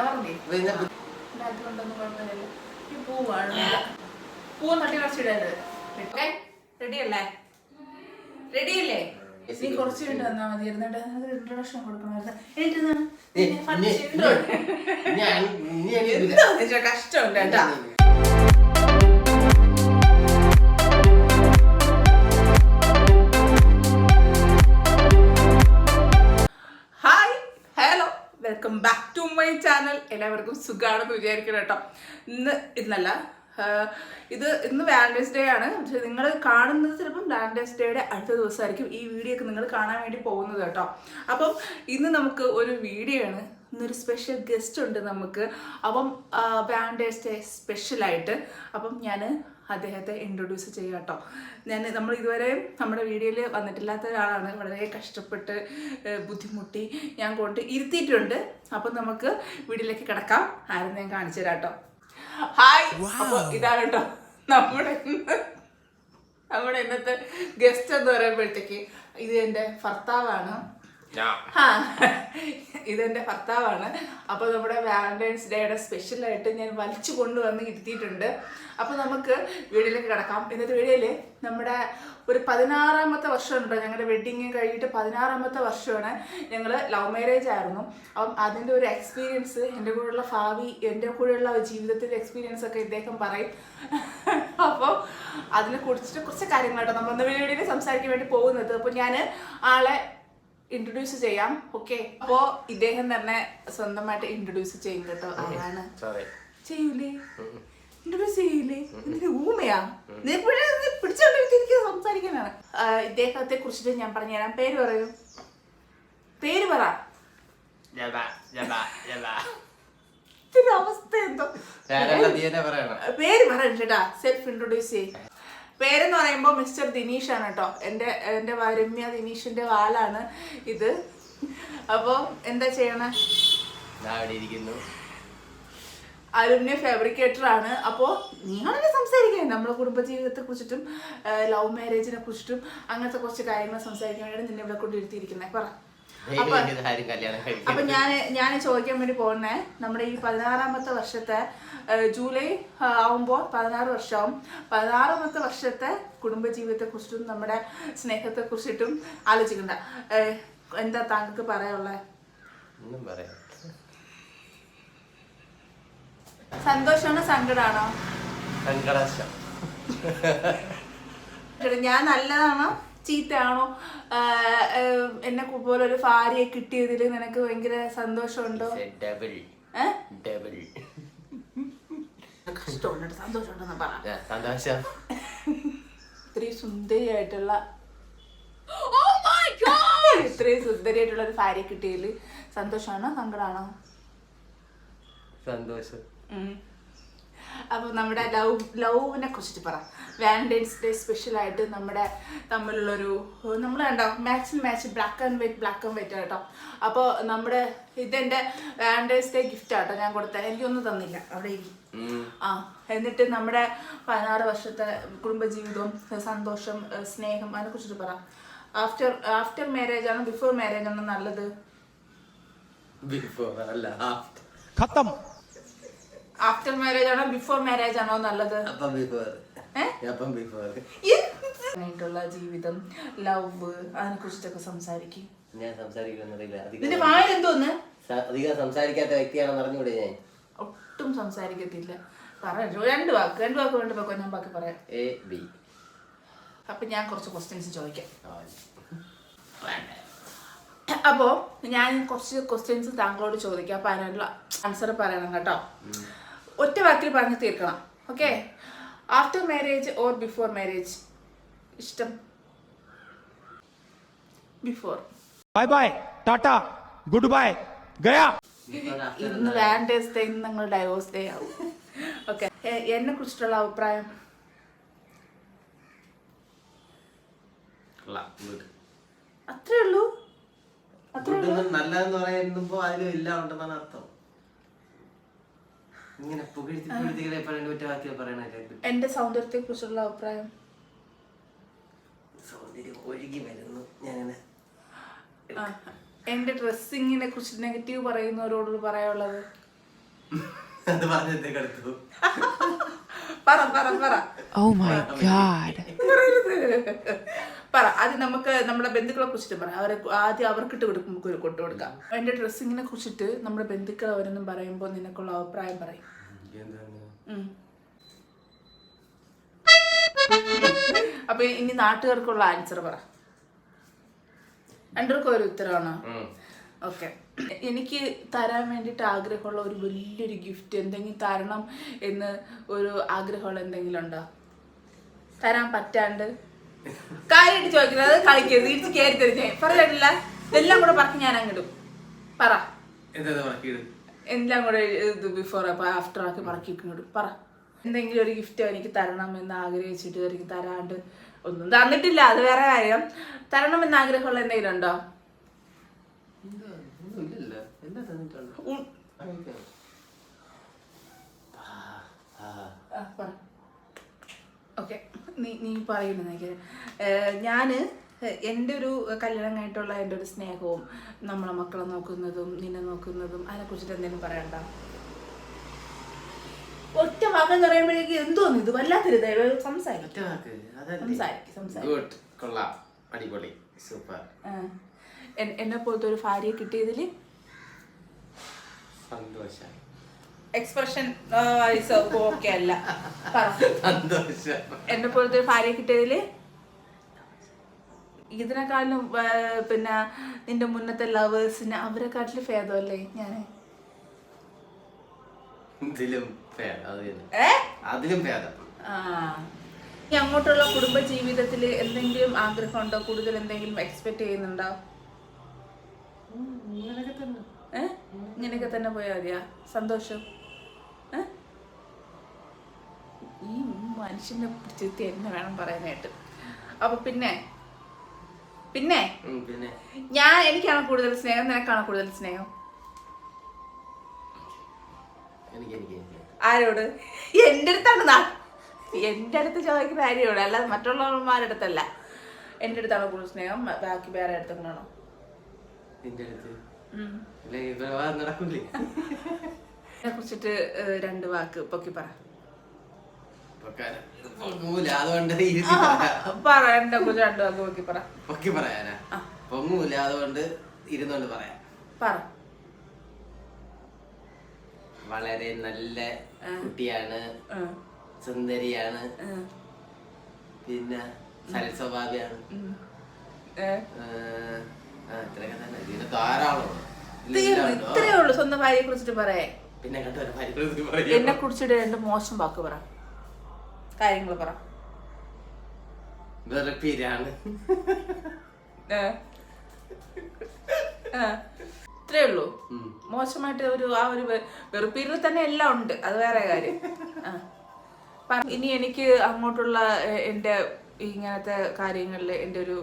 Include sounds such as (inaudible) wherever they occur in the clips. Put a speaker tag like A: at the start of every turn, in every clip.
A: എന്നാ പറഞ്ഞേ
B: പിന്നെ
A: ബാക്ക്ഗ്രൗണ്ടൊന്നും കുഴപ്പമില്ലല്ലോ. ഈ പൂവാണ് പൂവ് നട്ടി കുറച്ചിടരുത് റെഡി അല്ലേ റെഡി അല്ലേ നീ കുറച്ച് മിനിറ്റ് തന്നാ മതി. എന്നിട്ട് ഇൻട്രൊഡക്ഷൻ കൊടുക്കണമായിരുന്നു എന്നിട്ട്
B: ഏ,
A: welcome back to my channel എല്ലാവർക്കും സുഖമാണെന്ന് വിചാരിക്കണം കേട്ടോ. ഇന്ന് ഇന്നല്ല ഇത് ഇന്ന് വാലന്റൈൻസ് ഡേ ആണ്. പക്ഷെ നിങ്ങൾ കാണുന്നത് ചിലപ്പം വാലന്റൈൻസ് ഡേയുടെ അടുത്ത ദിവസമായിരിക്കും ഈ വീഡിയോ ഒക്കെ നിങ്ങൾ കാണാൻ വേണ്ടി പോകുന്നത് കേട്ടോ. അപ്പം ഇന്ന് നമുക്ക് ഒരു വീഡിയോ ആണ്. ഇന്നൊരു സ്പെഷ്യൽ ഗസ്റ്റ് ഉണ്ട് നമുക്ക്. അപ്പം വാലന്റൈൻസ് ഡേ സ്പെഷ്യലായിട്ട് അപ്പം ഞാൻ അദ്ദേഹത്തെ ഇൻട്രൊഡ്യൂസ് ചെയ്യാം കേട്ടോ ഞാൻ നമ്മൾ ഇതുവരെ നമ്മുടെ വീഡിയോയിൽ വന്നിട്ടില്ലാത്ത ഒരാളാണ്. വളരെ കഷ്ടപ്പെട്ട് ബുദ്ധിമുട്ടി ഞാൻ കൊണ്ട് ഇരുത്തിയിട്ടുണ്ട്. അപ്പം നമുക്ക് വീഡിയോയിലേക്ക് കിടക്കാം. ആരും ഞാൻ കാണിച്ചു തരാം കേട്ടോ ഹായ് അപ്പോൾ ഇതാണ് കേട്ടോ നമ്മുടെ നമ്മുടെ ഇന്നത്തെ ഗസ്റ്റ് എന്ന് പറയുമ്പോഴത്തേക്ക് ഇത് എന്റെ ഭർത്താവാണ്. ഇതെന്റെ ഭർത്താവാണ്. അപ്പോൾ നമ്മുടെ വാലന്റൈൻസ് ഡേയുടെ സ്പെഷ്യലായിട്ട് ഞാൻ വലിച്ചു കൊണ്ടുവന്ന് ഇരുത്തിയിട്ടുണ്ട്. അപ്പോൾ നമുക്ക് വീഡിയോയിലേക്ക് കിടക്കാം. ഇന്നത്തെ വീഡിയോയിൽ നമ്മുടെ ഒരു പതിനാറാമത്തെ വർഷമുണ്ടോ. ഞങ്ങളുടെ വെഡിങ് കഴിഞ്ഞിട്ട് പതിനാറാമത്തെ വർഷമാണ്. ഞങ്ങൾ ലവ് മാരേജ് ആയിരുന്നു. അപ്പം അതിന്റെ ഒരു എക്സ്പീരിയൻസ് എന്റെ കൂടെയുള്ള ഭാവി എന്റെ കൂടെയുള്ള ജീവിതത്തിന്റെ എക്സ്പീരിയൻസ് ഒക്കെ ഇദ്ദേഹം പറയും. അപ്പോൾ അതിനെ കുറിച്ചിട്ട് കുറച്ച് കാര്യങ്ങളാട്ടോ നമ്മൾ ഇന്ന് വീഡിയോയിൽ സംസാരിക്കാൻ വേണ്ടി പോകുന്നത്. അപ്പോൾ ഞാൻ ആളെ ഇൻട്രൊഡ്യൂസ് ചെയ്യാം. ഓക്കെ അപ്പോ ഇദ്ദേഹം തന്നെ സ്വന്തമായിട്ട് ഇൻട്രൊഡ്യൂസ് ചെയ്യും കേട്ടോ. ആരാണ്? ചെയ്യൂലേ? ഇൻട്രൊഡ്യൂസ് ചെയ്യൂലേ? എന്തിന് ഊമയാ? നീ എപ്പോഴും പിടിച്ചോണ്ടിരിക്കുക സംസാരിക്കാനാണ്. ഇദ്ദേഹത്തെ കുറിച്ചിട്ട് ഞാൻ പറഞ്ഞുതരാം പേര് പറയൂ. പേര് പറ. അവസ്ഥ എന്തോ.
B: പേര് പറയണം.
A: പേര് പറയണ്ട ചേട്ടാ സെൽഫ് ഇൻട്രൊഡ്യൂസ് ചെയ്യും പേരെന്ന് പറയുമ്പോൾ മിസ്റ്റർ ദിനീഷ് ആണ് കേട്ടോ. എന്റെ എന്റെ രമ്യ ദിനീഷിന്റെ വാലാണ് ഇത്. അപ്പോൾ എന്താ ചെയ്യണേ?
B: ഇരിക്കുന്നു.
A: അലുമിനിയം ഫാബ്രിക്കേറ്റർ ആണ്. അപ്പോൾ നിങ്ങളെന്നെ സംസാരിക്കാൻ നമ്മുടെ കുടുംബജീവിതത്തെ കുറിച്ചിട്ടും ലവ് മാരേജിനെ കുറിച്ചിട്ടും അങ്ങനത്തെ കുറച്ച് കാര്യങ്ങൾ സംസാരിക്കാൻ വേണ്ടി നിന്നെ ഇവിടെ കൊണ്ടിരുത്തിയിരിക്കുന്നത് പറ. അപ്പൊ ഞാൻ ഞാൻ ചോദിക്കാൻ വേണ്ടി പോകുന്നേ. നമ്മുടെ ഈ പതിനാറാമത്തെ വർഷത്തെ ജൂലൈ ആവുമ്പോൾ പതിനാറ് വർഷമാവും പതിനാറാമത്തെ വർഷത്തെ കുടുംബജീവിതത്തെ കുറിച്ചിട്ടും നമ്മുടെ സ്നേഹത്തെ കുറിച്ചിട്ടും ആലോചിക്കണ്ട എന്താ താങ്കൾക്ക് പറയാനുള്ളത്
B: ഒന്നും പറയാം.
A: സന്തോഷമാണോ സങ്കടമാണോ
B: സങ്കടാശം.
A: ഞാൻ നല്ലതാണോ? ചീത്തയാണോ? എന്നെ പോലെ ഒരു ഭാര്യയെ കിട്ടിയതിൽ നിനക്ക് ഭയങ്കര സന്തോഷമുണ്ടോ. കഷ്ടമുണ്ട് സന്തോഷമുണ്ടെന്ന് പറ.
B: സന്തോഷം.
A: ഇത്രയും സുന്ദരിയായിട്ടുള്ള ഇത്രയും സുന്ദരിയായിട്ടുള്ള ഒരു ഭാര്യ കിട്ടിയതിൽ സന്തോഷമാണോ? സങ്കടമാണോ?
B: സന്തോഷം.
A: അപ്പോൾ നമ്മുടെ ലവ് ലവിനെ കുറിച്ചിട്ട് പറ. വാലന്റൈൻസ് ഡേ സ്പെഷ്യലായിട്ട് നമ്മുടെ തമ്മിലുള്ളൊരു നമ്മൾ കണ്ടോ? Match match black and white black and white കേട്ടോ അപ്പോൾ നമ്മുടെ ഇതെന്റെ വാലന്റൈൻസ് ഡേ ഗിഫ്റ്റ് ആട്ടോ ഞാൻ എനിക്ക് എനിക്കൊന്നും തന്നില്ല. അവിടെ ആ എന്നിട്ട് നമ്മുടെ പതിനാറ് വർഷത്തെ കുടുംബജീവിതവും സന്തോഷം സ്നേഹം അതിനെ കുറിച്ചിട്ട് പറ. ആഫ്റ്റർ ആഫ്റ്റർ മാരേജ് ആണോ ബിഫോർ മാരേജ് ആണോ നല്ലത്?
B: ബിഫോർ അല്ല ആഫ്റ്റർ
C: ഖത്തം.
A: ആഫ്റ്റർ മാരേജ് ആണോ ബിഫോർ മാരേജ് ആണോ നല്ലത്?
B: അപ്പം before.
A: ആയിട്ടുള്ള ജീവിതം ലവ് അതിനെ കുറിച്ചിട്ടൊക്കെ സംസാരിക്കും.
B: ഞാൻ സംസാരിക്കുന്നില്ല
A: വായ എന്തോന്ന്
B: അധികം സംസാരിക്കാത്ത വ്യക്തിയാണെന്ന് അറിഞ്ഞൂടെ ഞാൻ?
A: ഒട്ടും സംസാരിക്കത്തില്ല. പറഞ്ഞു രണ്ട് വാക്ക് രണ്ട് വാക്ക് വേണ്ട വാക്ക് ഞാൻ ബാക്കി പറയാം.
B: A B.
A: അപ്പൊ ഞാൻ കുറച്ച് ക്വസ്റ്റ്യൻസ് ചോദിക്കാം.
B: അപ്പോൾ
A: അപ്പോ ഞാൻ കുറച്ച് ക്വസ്റ്റ്യൻസ് താങ്കളോട് ചോദിക്കാം. അപ്പൊ അതിനുള്ള ആൻസർ പറയണം കേട്ടോ. ഒറ്റ വാക്കിൽ പറഞ്ഞ് തീർക്കണം. Okay after marriage or before marriage ഇഷ്ടം. ബിഫോർ
C: ബൈ ബൈ ടാറ്റ ഗുഡ് ബൈ ഗയാ
A: ഇന്ന് വാലന്റൈൻസ് ഡേ ഇന്ന് നിങ്ങൾ ഡൈവോഴ്സ് ഡേ ആവും. ഓക്കെ എന്നെ കുറിച്ചിട്ടുള്ള അഭിപ്രായം? അത്രേ ഉള്ളൂ.
B: നല്ലതെന്ന് പറയുമ്പോ അതിലും ഇല്ല ഉണ്ടെന്നാണ് അർത്ഥം. ഇങ്ങനെ പുകഴ്ത്തി പുകഴ്ത്തികളെ പറയേണ്ട ഒറ്റ വാക്കിൽ പറയണല്ലേ
A: എന്റെ സൗന്ദര്യത്തെ കുറിച്ചുള്ള അഭിപ്രായം?
B: സൗന്ദര്യം ഒഴുകി വരുന്നു. ഞാനിങ്ങനെ
A: ആ, എന്റെ ഡ്രസ്സിങ്ങിനെ കുറിച്ച് നെഗറ്റീവ് പറയുന്നവരോട് പറയാനുള്ളത്?
B: അത് പറഞ്ഞത് എടുത്തു
A: പറ പറ പറ.
D: ഓ മൈ ഗാഡ്
A: പറയരുത്. പറ. ആദ്യം നമുക്ക് നമ്മുടെ ബന്ധുക്കളെ കുറിച്ചിട്ട് പറ. അവരെ ആദ്യം അവർക്കിട്ട് കൊടുക്കും നമുക്ക് ഒരു കൊട്ടു കൊടുക്കാം. അതിന്റെ ഡ്രസ്സിങ്ങിനെ കുറിച്ചിട്ട് നമ്മുടെ ബന്ധുക്കൾ അവരൊന്നും പറയുമ്പോൾ നിനക്കുള്ള അഭിപ്രായം പറയും. അപ്പൊ ഇനി നാട്ടുകാർക്കുള്ള ആൻസർ പറ. രണ്ടുപേർക്കും ഒരു ഉത്തരവാണോ. ഓക്കെ. എനിക്ക് തരാൻ വേണ്ടിട്ട് ആഗ്രഹമുള്ള ഒരു വലിയൊരു ഗിഫ്റ്റ് എന്തെങ്കിലും തരണം എന്ന് ഒരു ആഗ്രഹമുള്ള എന്തെങ്കിലും ഉണ്ടോ? തരാൻ പറ്റാണ്ട് കാര്യമായിട്ട് ചോദിക്കുന്നത് അത് കളിക്കരുത് ഇടിച്ച് കയറി തരുന്നേ പറയട്ടില്ല ഇതെല്ലാം കൂടെ പറഞ്ഞ് ഞാൻ അങ്ങിടും പറ. എല്ലാം കൂടെ ഇത് ബിഫോർ ആഫ്റ്റർ ആക്കി പറക്കി ഇങ്ങോട്ട് പറ. എന്തെങ്കിലും ഒരു ഗിഫ്റ്റ് എനിക്ക് തരണം എന്ന് ആഗ്രഹിച്ചിട്ട് എനിക്ക് തരാണ്ട് ഒന്നും തന്നിട്ടില്ല. അത് വേറെ കാര്യം. തരണം എന്ന് ആഗ്രഹമുള്ള എന്തെങ്കിലും ഉണ്ടോ
B: ഇല്ലല്ല എന്താ തന്നിട്ടുണ്ട്
A: ഉം. ആ, പറ ഓക്കെ നീ നീ പറയുന്നു എനിക്ക്. ഞാൻ എന്റെ ഒരു കല്യാണം കഴിഞ്ഞിട്ടുള്ള എന്റെ ഒരു സ്നേഹവും നമ്മളെ മക്കളെ നോക്കുന്നതും നിന്നെ നോക്കുന്നതും അതിനെക്കുറിച്ചിട്ട് എന്തെങ്കിലും പറയണ്ട ഒറ്റ വാക്കെന്ന് പറയുമ്പോഴേക്ക് എന്തോന്ന് ഇത്? വല്ലാത്തൊരു
B: വാക്ക്. അടിപൊളി. സൂപ്പർ
A: എന്നെ പോലത്തെ ഒരു ഭാര്യയെ കിട്ടിയതിൽ
B: സന്തോഷം.
A: എക്സ്പ്രഷൻ ഓക്കെ അല്ല. പറ
B: സന്തോഷം.
A: എന്നെ പോലത്തെ ഒരു ഭാര്യയെ കിട്ടിയതിൽ ഇതിനെക്കാളും പിന്നെ നിന്റെ മുന്നത്തെ ലവേഴ്സിന് അവരെക്കാട്ടിലും ഭേദമല്ലേ ഞാൻ അങ്ങോട്ടുള്ള കുടുംബ ജീവിതത്തിൽ എന്തെങ്കിലും ആഗ്രഹമുണ്ടോ? കൂടുതൽ എന്തെങ്കിലും എക്സ്പെക്ട് ചെയ്യുന്നുണ്ടോ? ഇങ്ങനെയൊക്കെ തന്നെ. പോയാൽ മതിയാ. സന്തോഷം ഏ ഈ മനുഷ്യനെ പിടിച്ചെത്തി എന്നെ വേണം പറയാനായിട്ട്. അപ്പൊ പിന്നെ പിന്നെ ഞാൻ എനിക്കാണ് കൂടുതൽ സ്നേഹം? നിനക്കാണ് കൂടുതൽ സ്നേഹം. ആരോട്? എന്റെ അടുത്താണ് നാ എന്റെ അടുത്ത് ചോദിക്കുന്ന ആരെയോട് അല്ലാതെ മറ്റുള്ളവന്മാരുടെ അടുത്തല്ല. എന്റെ അടുത്താണ് കൂടുതൽ സ്നേഹം? ബാക്കി വേറെ അടുത്തെങ്ങനെയാണോ
B: നിന്റെ അടുത്ത്? അല്ലേ ഇപ്പൊ വാ നടക്കൂലേ? (laughs)
A: കുറിച്ചിട്ട് രണ്ട് വാക്ക് പൊക്കി പറ
B: പൊക്കാരം. പൊങ്ങൂല അതുകൊണ്ട് ഇരുത്തി
A: ആ,
B: പറയാം.
A: പറ എന്നെ കുറിച്ച് രണ്ട് വാക്ക് പൊക്കി പറ
B: പൊക്കി പറയാനാ?
A: ആ.
B: പൊങ്ങൂല അതുകൊണ്ട് ഇരുന്നോണ്ട് പറയാം.
A: പറ.
B: വളരെ നല്ല കുട്ടിയാണ്. സുന്ദരിയാണ്. പിന്നെ.
A: ഏ,
B: ഇത്രയൊക്കെ തന്നെ. ഇതിന് ധാരാളം
A: തീർന്നു. ഇത്രയേ ഉള്ളൂ. സ്വന്തം ഭാര്യയെ കുറിച്ചിട്ട് പറയേ.
B: പിന്നെ
A: എന്നെ കുറിച്ചിട്ട് രണ്ട് മോശം വാക്ക് പറ. കാര്യങ്ങൾ പറ.
B: വെറുപ്പീരാണ്.
A: ഇത്രേ ഉള്ളൂ. മോശമായിട്ട് ഒരു ആ ഒരു വെറുപ്പീരിൽ തന്നെ എല്ലാം ഉണ്ട്. അത് വേറെ കാര്യം. ഇനി എനിക്ക് അങ്ങോട്ടുള്ള എന്റെ എന്റെ ഇങ്ങനത്തെ കാര്യങ്ങളിൽ എന്റെ ഒരു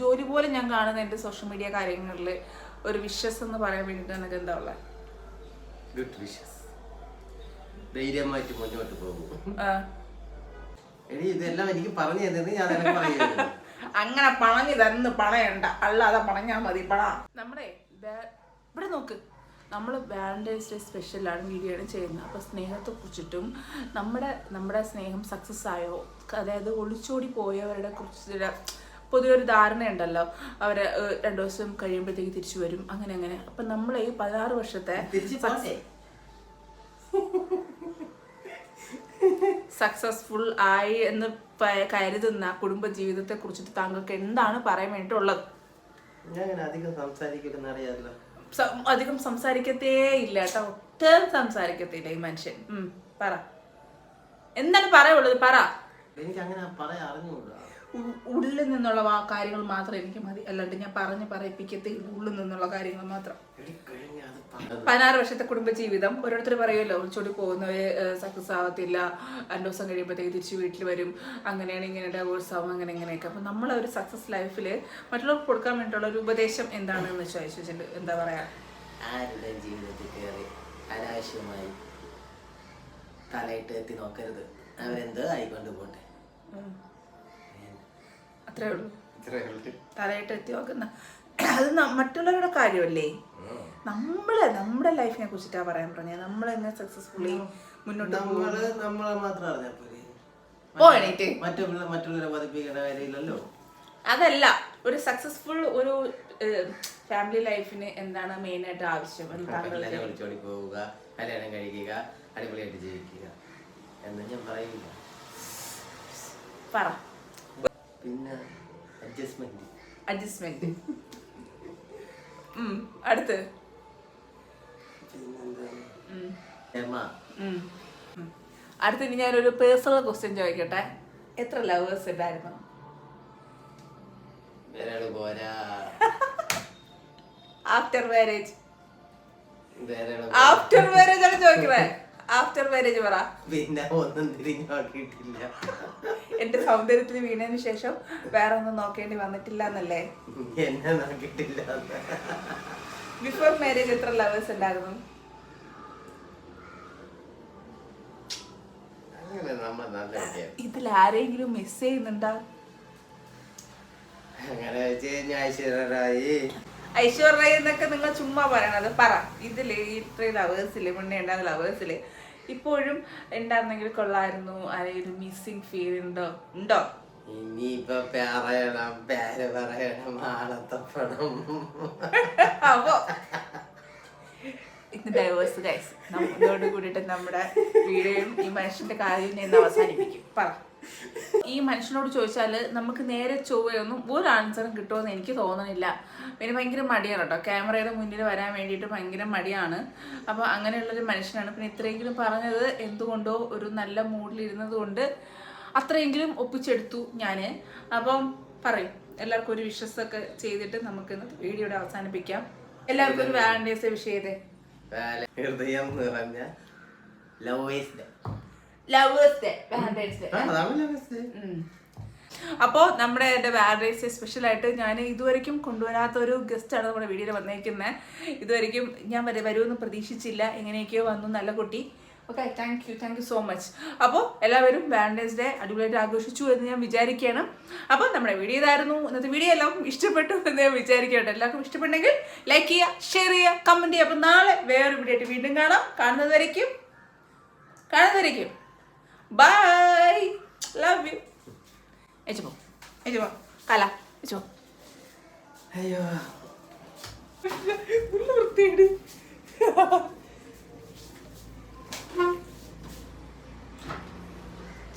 A: ജോലി പോലെ ഞാൻ കാണുന്ന എന്റെ സോഷ്യൽ മീഡിയ കാര്യങ്ങളിൽ ഒരു വിശ്വസ് എന്ന് പറയാൻ വേണ്ടിയിട്ട് എനിക്ക് എന്താ ഉള്ളത്
B: ഗുഡ് വിഷസ് ധൈര്യമായിട്ട് മുന്നോട്ട് പോകും. എടി ഇതെല്ലാം എനിക്ക് പറഞ്ഞു തരുന്നത് ഞാൻ നിനക്ക് പറയുന്നത് (laughs)
A: അങ്ങനെ പണഞ്ഞു തന്ന് പണയണ്ട അല്ലാതെ പണഞ്ഞാ മതി പണ നമ്മുടെ ഇവിടെ നോക്ക്. നമ്മൾ വാലന്റൈൻസ് ഡേ സ്പെഷ്യലാണ് വീഡിയോ ആണ് ചെയ്യുന്നത്. അപ്പോൾ സ്നേഹത്തെ കുറിച്ചിട്ടും നമ്മുടെ നമ്മുടെ സ്നേഹം സക്സസ് ആയോ അതായത് ഒളിച്ചോടി പോയവരുടെ കുറിച്ച് പൊതുവെ ഒരു ധാരണയുണ്ടല്ലോ. അവരെ രണ്ടു ദിവസം കഴിയുമ്പോഴത്തേക്ക് തിരിച്ചു വരും. അങ്ങനെ അങ്ങനെ. അപ്പം നമ്മളെ ഈ പതിനാറ് വർഷത്തെ
B: തിരിച്ച് പോട്ടെ.
A: സക്സസ്ഫുൾ ആയി എന്ന് കരുതുന്ന കുടുംബ ജീവിതത്തെ കുറിച്ചിട്ട് താങ്കൾക്ക് എന്താണ് പറയാൻ വേണ്ടിയിട്ടുള്ളത്?
B: അധികം
A: അധികം സംസാരിക്കത്തേ ഇല്ല കേട്ടോ. ഒട്ടും സംസാരിക്കത്തില്ല ഈ മനുഷ്യൻ. പറ. എന്താണ് പറയുള്ളത് പറ.
B: എനിക്ക് അങ്ങനെ പറയാൻ അറിഞ്ഞുകൂടാ
A: ഉള്ളിൽ നിന്നുള്ള കാര്യങ്ങൾ മാത്രം എനിക്ക് മതി. അല്ലാണ്ട് ഞാൻ പറഞ്ഞ് പറയിപ്പിക്കത്തേ ഉള്ളിൽ നിന്നുള്ള കാര്യങ്ങൾ മാത്രം. പതിനാറ് വർഷത്തെ കുടുംബജീവിതം. ഓരോരുത്തർ പറയുമല്ലോ ഒളിച്ചോടി പോകുന്നവര് സക്സസ് ആവത്തില്ല. രണ്ടു ദിവസം കഴിയുമ്പോഴത്തേക്ക് തിരിച്ച് വീട്ടിൽ വരും. അങ്ങനെയാണ് ഇങ്ങനെ ഡൈവോഴ്സ് ആവും അങ്ങനെ ഇങ്ങനെയൊക്കെ. അപ്പം നമ്മളെ ഒരു സക്സസ് ലൈഫിൽ മറ്റുള്ളവർക്ക് കൊടുക്കാൻ വേണ്ടിയിട്ടുള്ള ഒരു ഉപദേശം എന്താണെന്ന് ചോദിച്ചിട്ടുണ്ട് എന്താ പറയാ?
B: ആരുടെ ജീവിതത്തിൽ കയറി അനാവശ്യമായി തലയിട്ട് എത്തി നോക്കരുത്. അവരെന്തോ ആയിക്കൊണ്ട് പോട്ടെ.
A: അത്രേ ഉള്ളൂ. തലയിട്ട് എത്തി നോക്കുന്ന അത് മറ്റുള്ളവരുടെ കാര്യമല്ലേ? നമ്മളെ നമ്മുടെ ലൈഫിനെ കുറിച്ചിട്ടാ പറയാൻ പറഞ്ഞത് നമ്മൾ എങ്ങനെ സക്സസ്ഫുള്ളി മുന്നോട്ട് നമ്മൾ
B: നമ്മളെ മാത്രം പോരെ. മറ്റുള്ള മറ്റുള്ളവരെ പതിപ്പിക്കേണ്ട കാര്യമില്ലല്ലോ.
A: അതല്ല ഒരു സക്സസ്ഫുൾ ഒരു ഫാമിലി ലൈഫിന് എന്താണ് മെയിൻ ആയിട്ട് ആവശ്യം
B: വിളിച്ചോടി പോവുക കല്യാണം കഴിക്കുക അടിപൊളിയായിട്ട് ജീവിക്കുക എന്ന് ഞാൻ പറയില്ല
A: പറ.
B: പിന്നെ അഡ്ജസ്റ്റ്മെന്റ്
A: അഡ്ജസ്റ്റ്മെന്റ് അടുത്ത്. അടുത്ത് ഇനി ഞാനൊരു പേഴ്സണൽ ക്വസ്റ്റ്യൻ ചോദിക്കട്ടെ. എത്ര ലവേഴ്സ് ഉണ്ടായിരുന്നു? ആഫ്റ്റർ മാരേജ് ആഫ്റ്റർ മാരേജ് ആണ് ചോദിക്കുന്നത് ആഫ്റ്റർ മാരേജ് പറ.
B: പിന്നെ ഒന്നും തിരിഞ്ഞു നോക്കിയിട്ടില്ല.
A: എന്റെ സൗന്ദര്യത്തിൽ വീണതിന് ശേഷം വേറെ ഒന്നും നോക്കേണ്ടി വന്നിട്ടില്ല എന്നല്ലേ?
B: എന്നെ നോക്കിയിട്ടില്ല
A: ബിഫോർ മാരേജ് എത്ര ലവേഴ്സ് ഉണ്ടായിരുന്നു. ഇതിൽ ആരെങ്കിലും മിസ് ചെയ്യുന്നുണ്ടോ?
B: അങ്ങനെ
A: ഐശ്വര്യ എന്നൊക്കെ നിങ്ങൾ ചുമ്മാ പറയണത്. പറ. ഇതിൽ ഇത്രയും ലവേഴ്സിൽ മുന്നേ ഉണ്ടായിരുന്ന ലവേഴ്സിൽ ഇപ്പോഴും ഉണ്ടായിരുന്നെങ്കിൽ കൊള്ളായിരുന്നു ആരെങ്കിലും മിസ്സിങ് ഫീൽ ഉണ്ടോ? ഉണ്ടോ?
B: ഇനിയിപ്പൊ പറയണം പേര് പറയണം ആളത്തപ്പണം.
A: അപ്പോ ഇന്ന് ഡൈവേഴ്സ് ഗൈസ് ഇതോട് കൂടിയിട്ട് നമ്മുടെ വീഡിയോയും ഈ മനുഷ്യന്റെ കാര്യം നിന്ന് അവസാനിപ്പിക്കും. പറ. ഈ മനുഷ്യനോട് ചോദിച്ചാൽ നമുക്ക് നേരെ ചൊവ്വയൊന്നും ഒരു ആൻസറും കിട്ടുമെന്ന് എനിക്ക് തോന്നുന്നില്ല പിന്നെ ഭയങ്കര മടിയാണ് കേട്ടോ. ക്യാമറയുടെ മുന്നിൽ വരാൻ വേണ്ടിയിട്ട് ഭയങ്കര മടിയാണ്. അപ്പോൾ അങ്ങനെയുള്ളൊരു മനുഷ്യനാണ്. പിന്നെ ഇത്രയെങ്കിലും പറഞ്ഞത് എന്തുകൊണ്ടോ ഒരു നല്ല മൂഡിൽ ഇരുന്നത് കൊണ്ട് അത്രയെങ്കിലും ഒപ്പിച്ചെടുത്തു ഞാൻ അപ്പം പറയും എല്ലാവർക്കും ഒരു വിശ്വസൊക്കെ ചെയ്തിട്ട് നമുക്ക് വീഡിയോയുടെ അവസാനിപ്പിക്കാം. എല്ലാവർക്കും ഒരു വാലന്റൈൻസ് വിഷ് ചെയ്തേ.
B: ഹൃദയം നിറഞ്ഞ lovers day
A: lovers day valentine's day
B: lovers day
A: അപ്പോൾ നമ്മുടെ എന്റെ വാലന്റൈൻസ് ഡേ സ്പെഷ്യലായിട്ട് ഞാൻ ഇതുവരെയ്ക്കും കൊണ്ടുവരാത്ത ഒരു ഗസ്റ്റ് ആണ് നമ്മുടെ വീഡിയോയിൽ വന്നേക്കുന്നത് ഇതുവരെയ്ക്കും ഞാൻ വരെ വരുമെന്ന് പ്രതീക്ഷിച്ചില്ല. എങ്ങനെയൊക്കെയോ വന്നു നല്ല കുട്ടി. Okay thank you thank you so much അപ്പോൾ എല്ലാവരും വാലന്റൈൻസ് ഡേ അടിപൊളിയായിട്ട് ആഘോഷിച്ചു എന്ന് ഞാൻ വിചാരിക്കുകയാണ്. അപ്പോൾ നമ്മുടെ വീഡിയോ ഇതായിരുന്നു. ഇന്നത്തെ വീഡിയോ എല്ലാവർക്കും ഇഷ്ടപ്പെട്ടു എന്ന് ഞാൻ വിചാരിക്കട്ടെ. എല്ലാവർക്കും ഇഷ്ടപ്പെട്ടെങ്കിൽ ലൈക്ക് ചെയ്യുക ഷെയർ ചെയ്യുക കമന്റ് ചെയ്യുക. അപ്പോൾ നാളെ വേറൊരു വീഡിയോ ആയിട്ട് വീണ്ടും കാണാം. കാണുന്നത് വരയ്ക്കും. കാണുന്നവരേക്കും ബൈ ലവ് യു ഏച്ചുപോ ഏച്ചുപോ കല. ഏച്ചുപോ
B: അയ്യോ.
A: വൃത്തിയുണ്ട് (laughs)